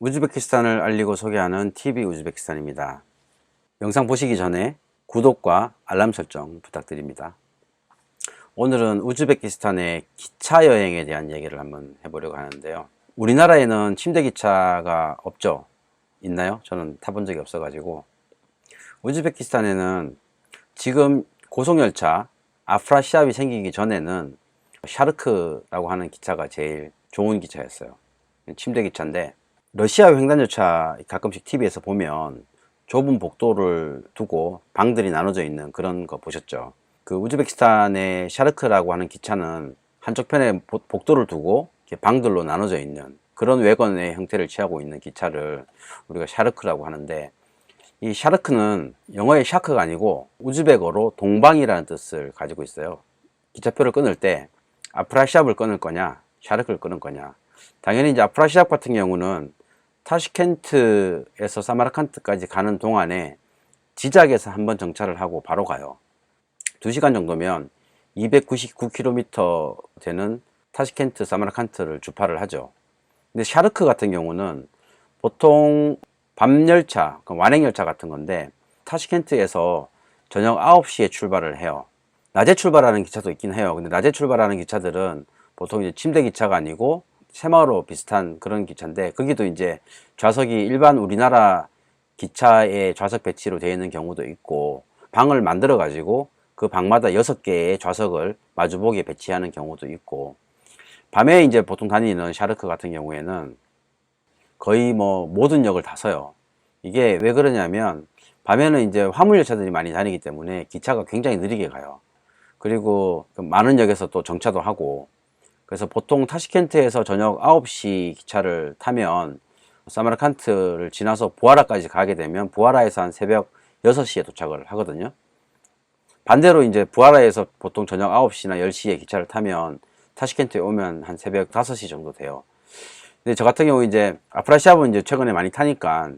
우즈베키스탄을 알리고 소개하는 TV 우즈베키스탄입니다. 영상 보시기 전에 구독과 알람 설정 부탁드립니다. 오늘은 우즈베키스탄의 기차 여행에 대한 얘기를 한번 해보려고 하는데요. 우리나라에는 침대 기차가 없죠? 있나요? 저는 타본 적이 없어가지고. 우즈베키스탄에는 지금 고속열차 아프라시압이 생기기 전에는 샤르크라고 하는 기차가 제일 좋은 기차였어요. 침대 기차인데 러시아 횡단열차 가끔씩 TV에서 보면 좁은 복도를 두고 방들이 나눠져 있는 그런 거 보셨죠? 그 우즈베키스탄의 샤르크라고 하는 기차는 한쪽 편에 보- 복도를 두고 방들로 나눠져 있는 그런 외관의 형태를 취하고 있는 기차를 우리가 샤르크라고 하는데 이 샤르크는 영어의 샤크가 아니고 우즈벡어로 동방이라는 뜻을 가지고 있어요. 기차표를 끊을 때 아프라시압을 끊을 거냐, 샤르크를 끊을 거냐. 당연히 이제 아프라시압 같은 경우는 타시켄트에서 사마르칸트까지 가는 동안에 지작에서 한번 정차를 하고 바로 가요. 2시간 정도면 299km 되는 타시켄트 사마르칸트를 주파를 하죠. 근데 샤르크 같은 경우는 보통 밤열차, 그 완행열차 같은 건데 타시켄트에서 저녁 9시에 출발을 해요. 낮에 출발하는 기차도 있긴 해요. 근데 낮에 출발하는 기차들은 보통 이제 침대 기차가 아니고 새마을호 비슷한 그런 기차인데 거기도 이제 좌석이 일반 우리나라 기차의 좌석 배치로 되어 있는 경우도 있고 방을 만들어 가지고 그 방마다 여섯 개의 좌석을 마주보게 배치하는 경우도 있고 밤에 이제 보통 다니는 샤르크 같은 경우에는 거의 뭐 모든 역을 다 서요. 이게 왜 그러냐면 밤에는 이제 화물 열차들이 많이 다니기 때문에 기차가 굉장히 느리게 가요. 그리고 그 많은 역에서 또 정차도 하고 그래서 보통 타시켄트에서 저녁 9시 기차를 타면 사마르칸트를 지나서 부하라까지 가게 되면 부하라에서 한 새벽 6시에 도착을 하거든요. 반대로 이제 부하라에서 보통 저녁 9시나 10시에 기차를 타면 타시켄트에 오면 한 새벽 5시 정도 돼요. 근데 저 같은 경우 이제 아프라시압은 이제 최근에 많이 타니까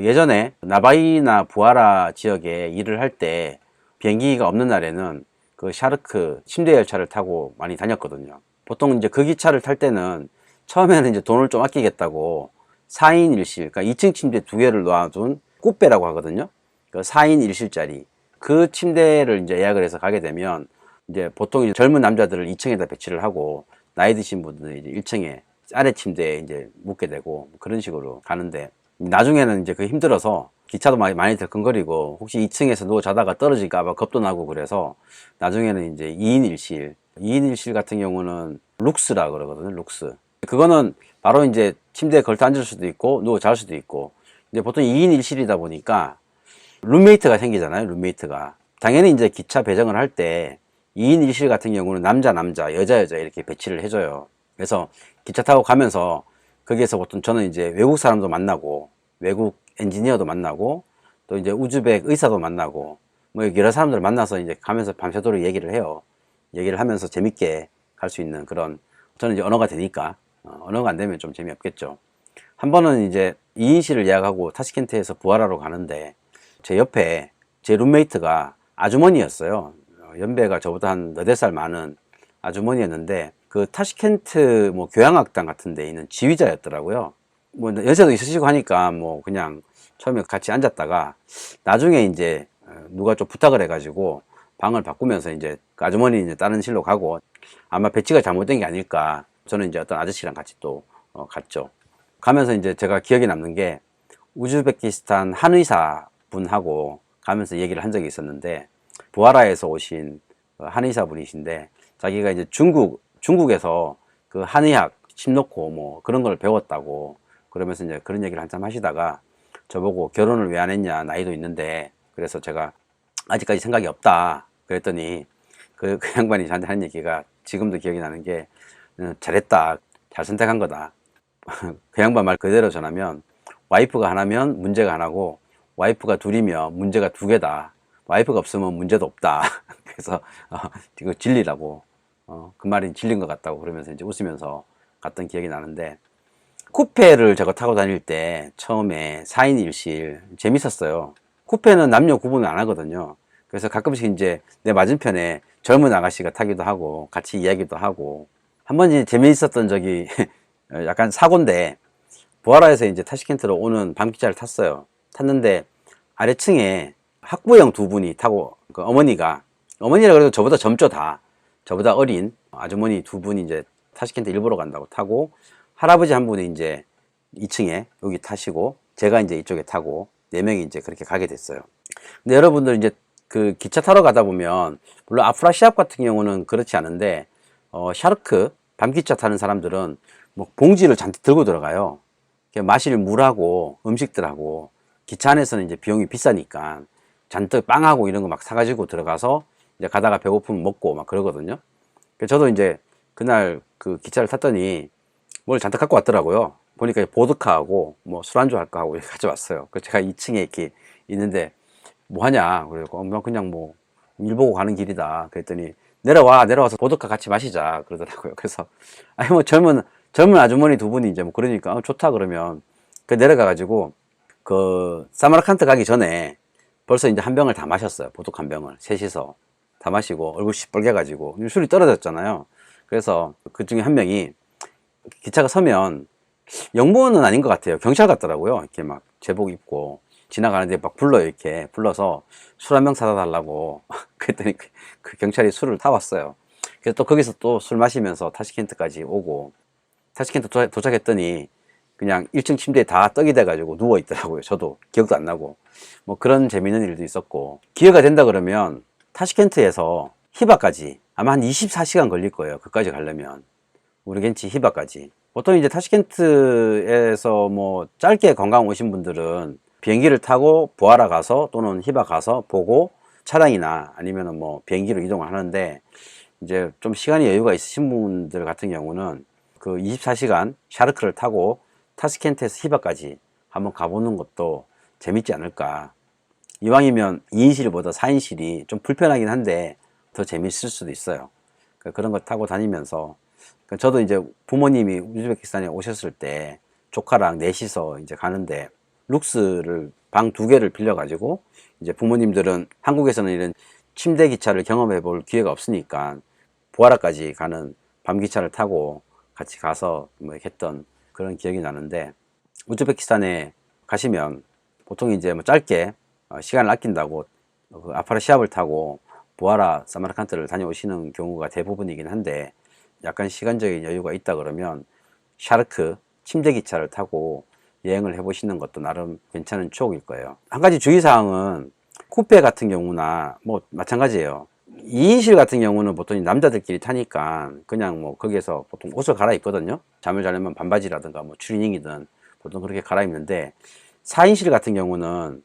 예전에 나바이나 부하라 지역에 일을 할 때 비행기가 없는 날에는 그 샤르크 침대 열차를 타고 많이 다녔거든요. 보통 이제 그 기차를 탈 때는 처음에는 이제 돈을 좀 아끼겠다고 4인 1실, 그러니까 2층 침대 두 개를 놓아둔 꾸빼라고 하거든요. 그 4인 1실짜리. 그 침대를 이제 예약을 해서 가게 되면 이제 보통 이제 젊은 남자들을 2층에다 배치를 하고 나이 드신 분들은 이제 1층에 아래 침대에 이제 묵게 되고 그런 식으로 가는데 나중에는 이제 그 힘들어서 기차도 많이, 많이 들컹거리고 혹시 2층에서 누워 자다가 떨어질까 봐 겁도 나고 그래서 나중에는 이제 2인 1실 2인 1실 같은 경우는 룩스라 그러거든요 룩스. 그거는 바로 이제 침대에 걸터 앉을 수도 있고 누워 잘 수도 있고. 이제 보통 2인 1실이다 보니까 룸메이트가 생기잖아요 룸메이트가. 당연히 이제 기차 배정을 할 때 2인 1실 같은 경우는 남자 남자 여자 여자 이렇게 배치를 해줘요. 그래서 기차 타고 가면서 거기에서 보통 저는 이제 외국 사람도 만나고 외국 엔지니어도 만나고 또 이제 우즈벡 의사도 만나고 뭐 여러 사람들 만나서 이제 가면서 밤새도록 얘기를 해요. 얘기를 하면서 재밌게 갈 수 있는 그런 저는 이제 언어가 되니까 어, 언어가 안 되면 좀 재미없겠죠. 한 번은 이제 2인실을 예약하고 타시켄트에서 부하라로 가는데 제 옆에 제 룸메이트가 아주머니였어요. 어, 연배가 저보다 한 너댓 살 많은 아주머니였는데 그 타시켄트 뭐 교향악단 같은 데 있는 지휘자였더라고요. 뭐 여자도 있으시고 하니까 뭐 그냥 처음에 같이 앉았다가 나중에 이제 어, 누가 좀 부탁을 해가지고 방을 바꾸면서 이제 그 아주머니 이제 다른 실로 가고 아마 배치가 잘못된 게 아닐까 저는 이제 어떤 아저씨랑 같이 또 어, 갔죠. 가면서 이제 제가 기억에 남는 게 우즈베키스탄 한의사 분하고 가면서 얘기를 한 적이 있었는데 부하라에서 오신 그 한의사 분이신데 자기가 이제 중국 중국에서 그 한의학 침 놓고 뭐 그런 걸 배웠다고 그러면서 이제 그런 얘기를 한참 하시다가 저보고 결혼을 왜 안 했냐 나이도 있는데 그래서 제가 아직까지 생각이 없다. 그랬더니 그, 그 양반이 저한테 하는 얘기가 지금도 기억이 나는 게 어, 잘했다. 잘 선택한 거다. 그 양반 말 그대로 전하면 와이프가 하나면 문제가 하나고 와이프가 둘이면 문제가 두 개다. 와이프가 없으면 문제도 없다. 그래서 어, 이거 진리라고 어, 그 말이 진리인 것 같다고 그러면서 이제 웃으면서 갔던 기억이 나는데 쿠페를 제가 타고 다닐 때 처음에 4인 1실 재밌었어요. 쿠페는 남녀 구분을 안 하거든요. 그래서 가끔씩 이제 내 맞은편에 젊은 아가씨가 타기도 하고 같이 이야기도 하고 한 번 이제 재미있었던 적이 약간 사고인데 부하라에서 이제 타시켄트로 오는 밤기차를 탔어요. 탔는데 아래층에 학부형 두 분이 타고 그 어머니가 어머니라 그래도 저보다 젊죠 다 저보다 어린 아주머니 두 분이 이제 타시켄트 일보러 간다고 타고 할아버지 한 분이 이제 2층에 여기 타시고 제가 이제 이쪽에 타고 네 명이 이제 그렇게 가게 됐어요. 근데 여러분들 이제 그 기차 타러 가다 보면 물론 아프라시압 같은 경우는 그렇지 않은데 어 샤르크 밤기차 타는 사람들은 뭐 봉지를 잔뜩 들고 들어가요. 마실 물하고 음식들하고 기차 안에서는 이제 비용이 비싸니까 잔뜩 빵하고 이런 거 막 사가지고 들어가서 이제 가다가 배고프면 먹고 막 그러거든요. 저도 이제 그날 그 기차를 탔더니 뭘 잔뜩 갖고 왔더라고요. 보니까 보드카하고 뭐 술안주 할까 하고 가져왔어요. 그래서 제가 2층에 이렇게 있는데 뭐 하냐 그래고 어, 그냥 뭐 일 보고 가는 길이다 그랬더니 내려와 내려와서 보드카 같이 마시자 그러더라고요. 그래서 아니 뭐 젊은 젊은 아주머니 두 분이 이제 뭐 그러니까 어, 좋다 그러면 그 내려가 가지고 그 사마르칸트 가기 전에 벌써 이제 한 병을 다 마셨어요. 보드카 한 병을 셋이서 다 마시고 얼굴 시뻘게 가지고 술이 떨어졌잖아요. 그래서 그 중에 한 명이 기차가 서면 영무원은 아닌 것 같아요. 경찰 같더라고요. 이렇게 막 제복 입고 지나가는데 막 불러요. 이렇게 불러서 술 한 병 사다 달라고. 그랬더니 그, 그 경찰이 술을 타왔어요. 그래서 또 거기서 또 술 마시면서 타시켄트까지 오고 타시켄트 도착, 도착했더니 그냥 1층 침대에 다 떡이 돼가지고 누워 있더라고요. 저도 기억도 안 나고 뭐 그런 재미있는 일도 있었고 기회가 된다 그러면 타시켄트에서 히바까지 아마 한 24시간 걸릴 거예요. 그까지 가려면 우르겐치 히바까지 보통 이제 타시켄트에서 뭐 짧게 관광 오신 분들은 비행기를 타고 부하라 가서 또는 히바 가서 보고 차량이나 아니면은 뭐 비행기로 이동을 하는데 이제 좀 시간이 여유가 있으신 분들 같은 경우는 그 24시간 샤르크를 타고 타스켄트에서 히바까지 한번 가보는 것도 재밌지 않을까. 이왕이면 2인실보다 4인실이 좀 불편하긴 한데 더 재밌을 수도 있어요. 그 그런 거 타고 다니면서 그 저도 이제 부모님이 우즈베키스탄에 오셨을 때 조카랑 넷이서 이제 가는데 룩스를 방 두 개를 빌려 가지고 이제 부모님들은 한국에서는 이런 침대 기차를 경험해 볼 기회가 없으니까 부하라까지 가는 밤 기차를 타고 같이 가서 뭐 했던 그런 기억이 나는데 우즈베키스탄에 가시면 보통 이제 뭐 짧게 어, 시간을 아낀다고 그 아파라 시합을 타고 부하라 사마르칸트를 다녀오시는 경우가 대부분이긴 한데 약간 시간적인 여유가 있다 그러면 샤르크 침대 기차를 타고 여행을 해보시는 것도 나름 괜찮은 추억일 거예요. 한 가지 주의사항은 쿠페 같은 경우나 뭐 마찬가지예요. 2인실 같은 경우는 보통 남자들끼리 타니까 그냥 뭐 거기에서 보통 옷을 갈아입거든요. 잠을 자려면 반바지라든가 뭐 추리닝이든 보통 그렇게 갈아입는데 4인실 같은 경우는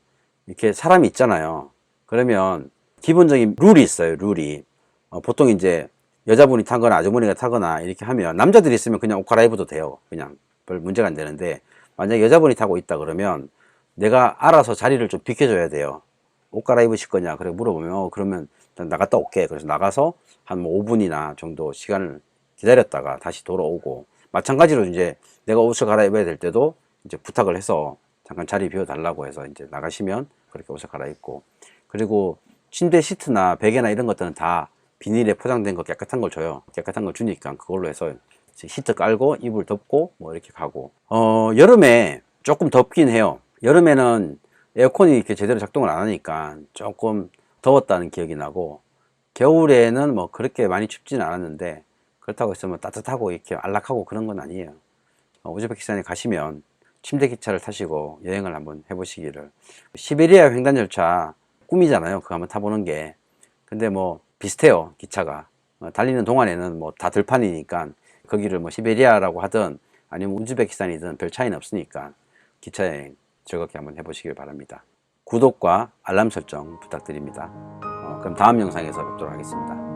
이렇게 사람이 있잖아요. 그러면 기본적인 룰이 있어요. 룰이 어, 보통 이제 여자분이 타거나 아주머니가 타거나 이렇게 하면 남자들이 있으면 그냥 옷 갈아입어도 돼요. 그냥 별 문제가 안 되는데 만약 여자분이 타고 있다 그러면 내가 알아서 자리를 좀 비켜줘야 돼요. 옷 갈아입으실 거냐? 그래 물어보면 어, 그러면 나갔다 올게. 그래서 나가서 한뭐 5분이나 정도 시간을 기다렸다가 다시 돌아오고 마찬가지로 이제 내가 옷을 갈아입어야 될 때도 이제 부탁을 해서 잠깐 자리 비워 달라고 해서 이제 나가시면 그렇게 옷을 갈아입고 그리고 침대 시트나 베개나 이런 것들은 다 비닐에 포장된 거 깨끗한 걸 줘요. 깨끗한 걸 주니까 그걸로 해서 시트 깔고 이불 덮고 뭐 이렇게 가고 어 여름에 조금 덥긴 해요. 여름에는 에어컨이 이렇게 제대로 작동을 안 하니까 조금 더웠다는 기억이 나고 겨울에는 뭐 그렇게 많이 춥지는 않았는데 그렇다고 해서 뭐 따뜻하고 이렇게 안락하고 그런 건 아니에요. 어, 우즈베키스탄에 가시면 침대 기차를 타시고 여행을 한번 해보시기를 시베리아 횡단 열차 꿈이잖아요. 그거 한번 타보는 게 근데 뭐 비슷해요 기차가 어, 달리는 동안에는 뭐 다 들판이니까 거기를 뭐 시베리아라고 하든 아니면 우즈베키스탄이든 별 차이는 없으니까 기차 여행 즐겁게 한번 해보시길 바랍니다. 구독과 알람 설정 부탁드립니다. 어, 그럼 다음 영상에서 뵙도록 하겠습니다.